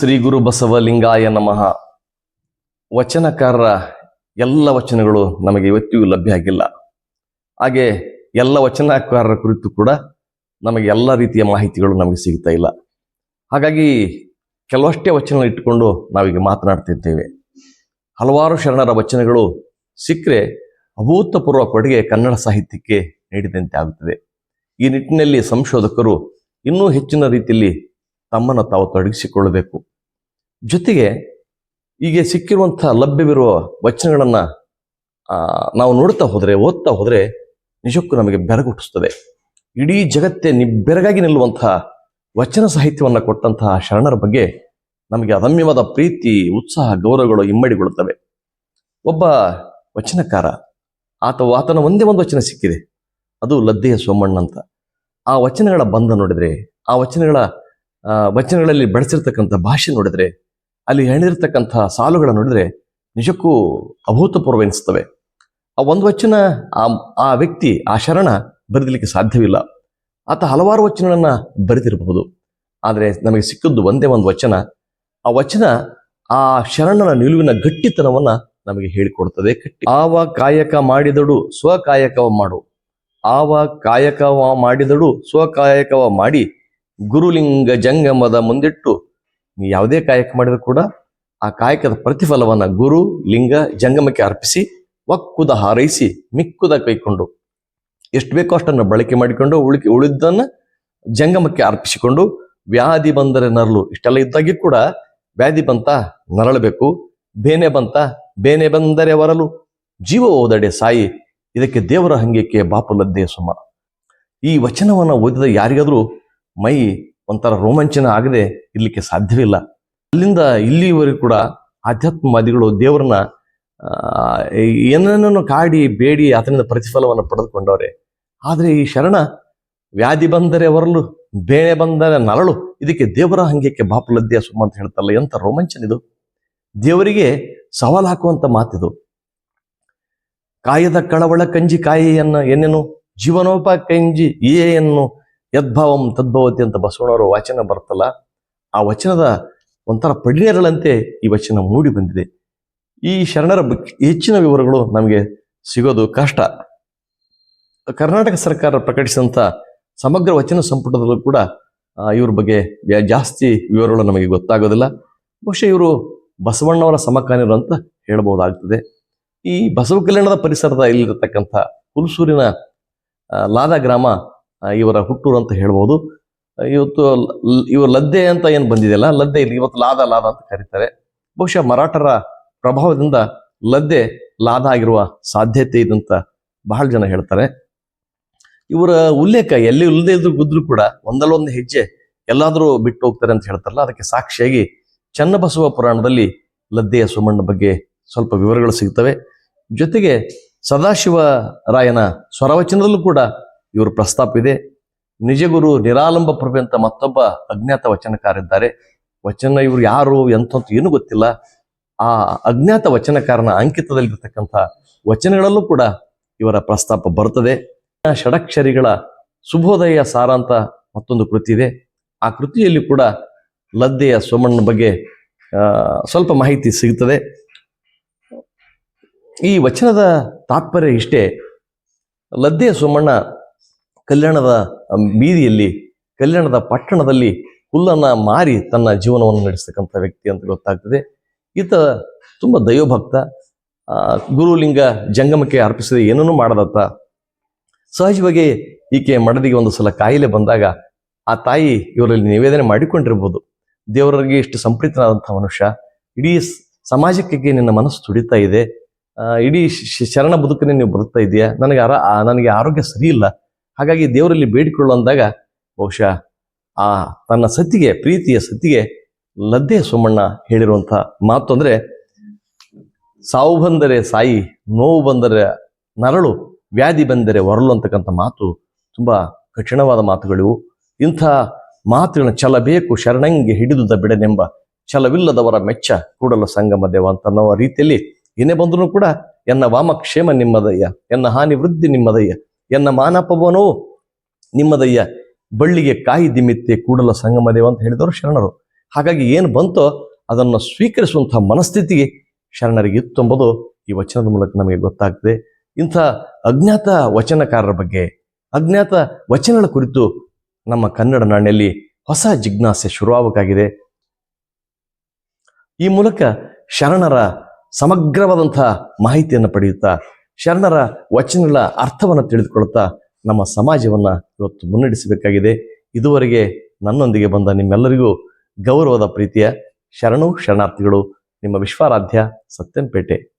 ಶ್ರೀ ಗುರು ಬಸವಲಿಂಗಾಯ ನಮಃ. ವಚನಕಾರರ ಎಲ್ಲ ವಚನಗಳು ನಮಗೆ ಇವತ್ತಿಗೂ ಲಭ್ಯ ಆಗಿಲ್ಲ. ಹಾಗೆ ಎಲ್ಲ ವಚನಕಾರರ ಕುರಿತು ಕೂಡ ನಮಗೆ ಎಲ್ಲ ರೀತಿಯ ಮಾಹಿತಿಗಳು ನಮಗೆ ಸಿಗ್ತಾ ಇಲ್ಲ. ಹಾಗಾಗಿ ಕೆಲವಷ್ಟೇ ವಚನಗಳು ಇಟ್ಟುಕೊಂಡು ನಾವೀಗ ಮಾತನಾಡ್ತಿದ್ದೇವೆ. ಹಲವಾರು ಶರಣರ ವಚನಗಳು ಸಿಕ್ಕರೆ ಅಭೂತಪೂರ್ವ ಕೊಡುಗೆ ಕನ್ನಡ ಸಾಹಿತ್ಯಕ್ಕೆ ನೀಡಿದಂತೆ ಆಗುತ್ತದೆ. ಈ ನಿಟ್ಟಿನಲ್ಲಿ ಸಂಶೋಧಕರು ಇನ್ನೂ ಹೆಚ್ಚಿನ ರೀತಿಯಲ್ಲಿ ತಮ್ಮನ್ನು ತಾವು ತೊಡಗಿಸಿಕೊಳ್ಳಬೇಕು. ಜೊತೆಗೆ ಈಗ ಸಿಕ್ಕಿರುವಂಥ ಲಭ್ಯವಿರುವ ವಚನಗಳನ್ನು ನಾವು ನೋಡ್ತಾ ಹೋದರೆ, ಓದ್ತಾ ಹೋದರೆ ನಿಜಕ್ಕೂ ನಮಗೆ ಬೆರಗುಟ್ಟಿಸ್ತದೆ. ಇಡೀ ಜಗತ್ತೇ ನಿಬ್ಬೆರಗಾಗಿ ಬೆರಗಾಗಿ ನಿಲ್ಲುವಂತಹ ವಚನ ಸಾಹಿತ್ಯವನ್ನು ಕೊಟ್ಟಂತಹ ಶರಣರ ಬಗ್ಗೆ ನಮಗೆ ಅದಮ್ಯವಾದ ಪ್ರೀತಿ, ಉತ್ಸಾಹ, ಗೌರವಗಳು ಇಮ್ಮಡಿಗೊಳ್ಳುತ್ತವೆ. ಒಬ್ಬ ವಚನಕಾರ, ಆತ, ಆತನ ಒಂದೇ ಒಂದು ವಚನ ಸಿಕ್ಕಿದೆ. ಅದು ಲದ್ದೆಯ ಸೋಮಣ್ಣ ಅಂತ ಆ ವಚನಗಳ ಬಂಧ ನೋಡಿದ್ರೆ, ಆ ವಚನಗಳ ವಚನಗಳಲ್ಲಿ ಬೆಳೆಸಿರ್ತಕ್ಕಂಥ ಭಾಷೆ ನೋಡಿದ್ರೆ ಅಲ್ಲಿ ಹೆಣಿರ್ತಕ್ಕಂಥ ಸಾಲುಗಳ ನೋಡಿದ್ರೆ ನಿಜಕ್ಕೂ ಅಭೂತಪೂರ್ವ ಎನಿಸ್ತವೆ. ಆ ಒಂದು ವಚನ, ಆ ಆ ವ್ಯಕ್ತಿ, ಆ ಶರಣ ಬರೆದಲಿಕ್ಕೆ ಸಾಧ್ಯವಿಲ್ಲ. ಆತ ಹಲವಾರು ವಚನಗಳನ್ನ ಬರೆದಿರಬಹುದು. ಆದರೆ ನಮಗೆ ಸಿಕ್ಕದ್ದು ಒಂದೇ ಒಂದು ವಚನ. ಆ ವಚನ ಆ ಶರಣನ ನಿಲುವಿನ ಗಟ್ಟಿತನವನ್ನ ನಮಗೆ ಹೇಳಿಕೊಡ್ತದೆ ಕಟ್ಟಿ. ಆವ ಕಾಯಕ ಮಾಡಿದಡು ಸ್ವಕಾಯಕವ ಮಾಡು. ಆವ ಕಾಯಕವ ಮಾಡಿದಡು ಸ್ವಕಾಯಕವ ಮಾಡಿ. ಗುರುಲಿಂಗ ಜಂಗಮದ ಮುಂದಿಟ್ಟು ನೀ ಯಾವುದೇ ಕಾಯಕ ಮಾಡಿದ್ರು ಕೂಡ ಆ ಕಾಯಕದ ಪ್ರತಿಫಲವನ್ನ ಗುರು, ಲಿಂಗ, ಜಂಗಮಕ್ಕೆ ಅರ್ಪಿಸಿ ಒಕ್ಕುದ ಹಾರೈಸಿ, ಮಿಕ್ಕುದ ಕೈಕೊಂಡು ಎಷ್ಟು ಬೇಕೋ ಅಷ್ಟನ್ನು ಬಳಕೆ ಮಾಡಿಕೊಂಡು ಉಳಿಕೆ ಉಳಿದನ್ನ ಜಂಗಮಕ್ಕೆ ಅರ್ಪಿಸಿಕೊಂಡು ವ್ಯಾಧಿ ಬಂದರೆ ನರಳು ಇಷ್ಟೆಲ್ಲ ಇದ್ದಾಗಿ ಕೂಡ ವ್ಯಾಧಿ ಬಂತ ನರಳಬೇಕು, ಬೇನೆ ಬಂತ ಬೇನೆ ಬಂದರೆ ವರಲು. ಜೀವ ಓದಡೆ ಸಾಯಿ, ಇದಕ್ಕೆ ದೇವರ ಹಂಗೆಕ್ಕೆ ಬಾಪುಲದ್ದೇ ಸುಮ. ಈ ವಚನವನ್ನ ಓದಿದ ಯಾರಿಗಾದ್ರೂ ಮೈ ಒಂಥರ ರೋಮಾಂಚನ ಆಗದೆ ಇರ್ಲಿಕ್ಕೆ ಸಾಧ್ಯವಿಲ್ಲ. ಅಲ್ಲಿಂದ ಇಲ್ಲಿವರೆಗೂ ಕೂಡ ಆಧ್ಯಾತ್ಮವಾದಿಗಳು ದೇವರನ್ನ ಏನನ್ನೋ ಕಾಡಿ ಬೇಡಿ ಆತನಿಂದ ಪ್ರತಿಫಲವನ್ನು ಪಡೆದುಕೊಂಡವ್ರೆ. ಆದರೆ ಈ ಶರಣ ವ್ಯಾಧಿ ಬಂದರೆ ಹೊರಲು ಬೇಳೆ ಬಂದರೆ ನರಳು, ಇದಕ್ಕೆ ದೇವರ ಹಂಗ್ಯಕ್ಕೆ ಬಾಪುಲದ್ಯ ಸುಮ್ಮ ಅಂತ ಹೇಳ್ತಾರಲ್ಲ ರೋಮಾಂಚನ ಇದು. ದೇವರಿಗೆ ಸವಾಲು ಹಾಕುವಂತ ಮಾತಿದು. ಕಾಯದ ಕಳವಳ ಕಂಜಿ ಕಾಯಿಯನ್ನ ಏನೇನು ಜೀವನೋಪ ಕಂಜಿ ಏಯನ್ನು ಯದ್ಭಾವಂ ತದ್ಭವತಿ ಅಂತ ಬಸವಣ್ಣವರ ವಾಚನ ಬರ್ತಲ್ಲ, ಆ ವಚನದ ಒಂಥರ ಪಡಿನೇರಳಂತೆ ಈ ವಚನ ಮೂಡಿ ಬಂದಿದೆ. ಈ ಶರಣರ ಹೆಚ್ಚಿನ ವಿವರಗಳು ನಮಗೆ ಸಿಗೋದು ಕಷ್ಟ. ಕರ್ನಾಟಕ ಸರ್ಕಾರ ಪ್ರಕಟಿಸಿದಂಥ ಸಮಗ್ರ ವಚನ ಸಂಪುಟದಲ್ಲೂ ಕೂಡ ಇವ್ರ ಬಗ್ಗೆ ಜಾಸ್ತಿ ವಿವರಗಳು ನಮಗೆ ಗೊತ್ತಾಗೋದಿಲ್ಲ. ಬಹುಶಃ ಇವರು ಬಸವಣ್ಣವರ ಸಮಕಾಲೀನರು ಅಂತ ಹೇಳಬಹುದಾಗ್ತದೆ. ಈ ಬಸವ ಕಲ್ಯಾಣದ ಪರಿಸರದ ಇಲ್ಲಿರತಕ್ಕಂಥ ಹುಲ್ಸೂರಿನ ಲಾದ ಗ್ರಾಮ ಇವರ ಹುಟ್ಟೂರು ಅಂತ ಹೇಳ್ಬೋದು. ಇವತ್ತು ಇವರು ಲದ್ದೆ ಅಂತ ಏನು ಬಂದಿದೆಯಲ್ಲ, ಲದ್ದೆ ಇಲ್ಲಿ ಇವತ್ತು ಲಾದ ಲಾದ ಅಂತ ಕರೀತಾರೆ. ಬಹುಶಃ ಮರಾಠರ ಪ್ರಭಾವದಿಂದ ಲದ್ದೆ ಲಾದ ಆಗಿರುವ ಸಾಧ್ಯತೆ ಇದೆ ಅಂತ ಬಹಳ ಜನ ಹೇಳ್ತಾರೆ. ಇವರ ಉಲ್ಲೇಖ ಎಲ್ಲಿ ಇಲ್ಲದೆ ಇದ್ರು ಗುದ್ರು ಕೂಡ ಒಂದಲ್ಲ ಒಂದು ಹೆಜ್ಜೆ ಎಲ್ಲಾದರೂ ಬಿಟ್ಟು ಹೋಗ್ತಾರೆ ಅಂತ ಹೇಳ್ತಾರಲ್ಲ, ಅದಕ್ಕೆ ಸಾಕ್ಷಿಯಾಗಿ ಚನ್ನಬಸವ ಪುರಾಣದಲ್ಲಿ ಲದ್ದೆಯ ಸುಮಣ್ಣ ಬಗ್ಗೆ ಸ್ವಲ್ಪ ವಿವರಗಳು ಸಿಗ್ತವೆ. ಜೊತೆಗೆ ಸದಾಶಿವ ರಾಯನ ಸ್ವರವಚನದಲ್ಲೂ ಕೂಡ ಇವರು ಪ್ರಸ್ತಾಪ ಇದೆ. ನಿಜಗುರು ನಿರಾಲಂಬ ಪ್ರಭೆ ಅಂತ ಮತ್ತೊಬ್ಬ ಅಜ್ಞಾತ ವಚನಕಾರಿದ್ದಾರೆ. ವಚನ ಇವರು ಯಾರು ಎಂತಂತ ಏನು ಗೊತ್ತಿಲ್ಲ. ಆ ಅಜ್ಞಾತ ವಚನಕಾರನ ಅಂಕಿತದಲ್ಲಿರ್ತಕ್ಕಂಥ ವಚನಗಳಲ್ಲೂ ಕೂಡ ಇವರ ಪ್ರಸ್ತಾಪ ಬರ್ತದೆ. ಷಡಕ್ಷರಿಗಳ ಸುಭೋದಯ ಸಾರ ಅಂತ ಮತ್ತೊಂದು ಕೃತಿ ಇದೆ. ಆ ಕೃತಿಯಲ್ಲಿ ಕೂಡ ಲದ್ದೆಯ ಸೋಮಣ್ಣ ಬಗ್ಗೆ ಸ್ವಲ್ಪ ಮಾಹಿತಿ ಸಿಗುತ್ತದೆ. ಈ ವಚನದ ತಾತ್ಪರ್ಯ ಇಷ್ಟೇ. ಲದ್ದೆಯ ಸೋಮಣ್ಣ ಕಲ್ಯಾಣದ ಬೀದಿಯಲ್ಲಿ, ಕಲ್ಯಾಣದ ಪಟ್ಟಣದಲ್ಲಿ ಹುಲ್ಲನ್ನ ಮಾರಿ ತನ್ನ ಜೀವನವನ್ನು ನಡೆಸ್ತಕ್ಕಂಥ ವ್ಯಕ್ತಿ ಅಂತ ಗೊತ್ತಾಗ್ತದೆ. ಈತ ತುಂಬ ದೈವಭಕ್ತ. ಗುರುಲಿಂಗ ಜಂಗಮಕ್ಕೆ ಅರ್ಪಿಸಿದ ಏನನ್ನೂ ಮಾಡದತ್ತ. ಸಹಜವಾಗಿ ಈಕೆ ಮಡದಿಗೆ ಒಂದು ಸಲ ಕಾಯಿಲೆ ಬಂದಾಗ ಆ ತಾಯಿ ಇವರಲ್ಲಿ ನಿವೇದನೆ ಮಾಡಿಕೊಂಡಿರ್ಬೋದು. ದೇವರಿಗೆ ಇಷ್ಟು ಸಂಪ್ರೀತನಾದಂಥ ಮನುಷ್ಯ. ಇಡೀ ಸಮಾಜಕ್ಕೆ ನಿನ್ನ ಮನಸ್ಸು ತುಡಿತಾ ಇದೆ. ಇಡೀ ಶರಣ ಬದುಕನ್ನೇ ನೀವು ಬದುಕ್ತಾ ಇದೆಯಾ. ನನಗೆ ಆರ ನನಗೆ ಆರೋಗ್ಯ ಸರಿ ಇಲ್ಲ. ಹಾಗಾಗಿ ದೇವರಲ್ಲಿ ಬೇಡಿಕೊಳ್ಳು ಅಂದಾಗ ಬಹುಶಃ ಆ ತನ್ನ ಸತ್ತಿಗೆ ಪ್ರೀತಿಯ ಸತ್ತಿಗೆ ಲದ್ದೆ ಸೋಮಣ್ಣ ಹೇಳಿರುವಂಥ ಮಾತು ಅಂದ್ರೆ, ಸಾವು ಬಂದರೆ ಸಾಯಿ, ನೋವು ಬಂದರೆ ನರಳು, ವ್ಯಾಧಿ ಬಂದರೆ ಹೊರಲು ಅಂತಕ್ಕಂಥ ಮಾತು ತುಂಬಾ ಕಠಿಣವಾದ ಮಾತುಗಳಿವು. ಇಂಥ ಮಾತುಗಳನ್ನ ಛಲಬೇಕು ಶರಣಂಗೆ ಹಿಡಿದುದ ಬಿಡನೆಂಬ ಛಲವಿಲ್ಲದವರ ಮೆಚ್ಚ ಕೂಡಲ ಸಂಗಮ ದೇವ ಅಂತ ಅನ್ನೋ ರೀತಿಯಲ್ಲಿ, ಏನೇ ಬಂದರೂ ಕೂಡ, ಎನ್ನ ವಾಮಕ್ಷೇಮ ನಿಮ್ಮದಯ್ಯ, ಎನ್ನ ಹಾನಿ ವೃದ್ಧಿ ನಿಮ್ಮದಯ್ಯ ಎನ್ನ ಮಾನಪವನೋ ನಿಮ್ಮದಯ್ಯ ಬಳ್ಳಿಗೆ ಕಾಯಿ ದಿಮಿತ್ತೆ ಕೂಡಲ ಸಂಗಮ ದೇವ ಅಂತ ಹೇಳಿದವರು ಶರಣರು. ಹಾಗಾಗಿ ಏನು ಬಂತೋ ಅದನ್ನು ಸ್ವೀಕರಿಸುವಂತಹ ಮನಸ್ಥಿತಿಗೆ ಶರಣರಿಗೆ ಇತ್ತು ಎಂಬುದು ಈ ವಚನದ ಮೂಲಕ ನಮಗೆ ಗೊತ್ತಾಗ್ತದೆ. ಇಂಥ ಅಜ್ಞಾತ ವಚನಕಾರರ ಬಗ್ಗೆ, ಅಜ್ಞಾತ ವಚನಗಳ ಕುರಿತು ನಮ್ಮ ಕನ್ನಡ ನಾಣ್ಯಲ್ಲಿ ಹೊಸ ಜಿಜ್ಞಾಸೆ ಶುರುವಾಗಬೇಕಾಗಿದೆ. ಈ ಮೂಲಕ ಶರಣರ ಸಮಗ್ರವಾದಂಥ ಮಾಹಿತಿಯನ್ನು ಪಡೆಯುತ್ತಾ ಶರಣರ ವಚನಗಳ ಅರ್ಥವನ್ನು ತಿಳಿದುಕೊಳ್ತಾ ನಮ್ಮ ಸಮಾಜವನ್ನು ಇವತ್ತು ಮುನ್ನಡೆಸಬೇಕಾಗಿದೆ. ಇದುವರೆಗೆ ನನ್ನೊಂದಿಗೆ ಬಂದ ನಿಮ್ಮೆಲ್ಲರಿಗೂ ಗೌರವದ ಪ್ರೀತಿಯ ಶರಣು ಶರಣಾರ್ಥಿಗಳು, ನಿಮ್ಮ ವಿಶ್ವಾರಾಧ್ಯ ಸತ್ಯಂಪೇಟೆ.